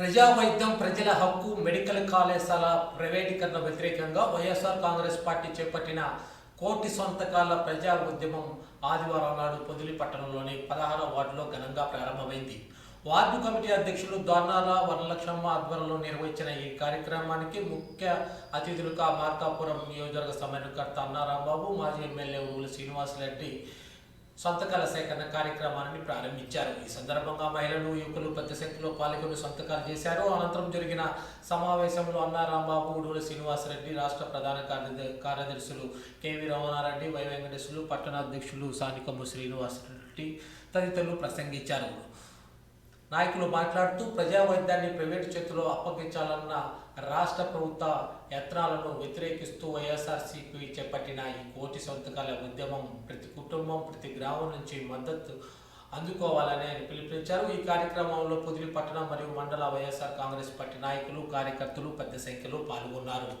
ప్రజా వైద్యం ప్రజల హక్కు మెడికల్ కళాశాల ప్రైవేటీకరణ వ్యతిరేకంగా వైఎస్ఆర్ కాంగ్రెస్ పార్టీ చేపట్టిన కోటి సొంతకాల ప్రజా ఉద్యమం ఆదివారం నాడు పొదిలి పట్టణంలోని పదహారవ వార్డులో ఘనంగా ప్రారంభమైంది. వార్డు కమిటీ అధ్యక్షులు దొర్నాల వరలక్ష్మ ఆధ్వర్యంలో నిర్వహించిన ఈ కార్యక్రమానికి ముఖ్య అతిథులుగా మార్కాపురం నియోజకవర్గ సమన్వయకర్త అన్నారాంబాబు మాజీ ఎమ్మెల్యే ఊరు శ్రీనివాసరెడ్డి సంతకాల సేకరణ కార్యక్రమాన్ని ప్రారంభించారు. ఈ సందర్భంగా మహిళలు యువకులు పెద్ద సంఖ్యలో పాల్గొని సొంతకాలు చేశారు. అనంతరం జరిగిన సమావేశంలో అన్నారాంబాబు ఉడూరు శ్రీనివాసరెడ్డి రాష్ట్ర ప్రధాన కార్యదర్శులు కేవీ రమణారెడ్డి వై వెంకటేశ్వరులు పట్టణాధ్యక్షులు సానికమ్మ శ్రీనివాసరెడ్డి తదితరులు ప్రసంగించారు. నాయకులు మాట్లాడుతూ ప్రజా వైద్యాన్ని ప్రైవేటు చేతిలో అప్పగించాలన్న రాష్ట్ర ప్రభుత్వ యత్నాలను వ్యతిరేకిస్తూ వైఎస్ఆర్సీపీ చేపట్టిన ఈ కోటి సంతకాల ఉద్యమం ప్రతి కుటుంబం ప్రతి గ్రామం నుంచి మద్దతు అందుకోవాలని ఆయన పిలుపునిచ్చారు. ఈ కార్యక్రమంలో పొదిలి పట్టణం మరియు మండల వైఎస్ఆర్ కాంగ్రెస్ పార్టీ నాయకులు కార్యకర్తలు పెద్ద సంఖ్యలో పాల్గొన్నారు.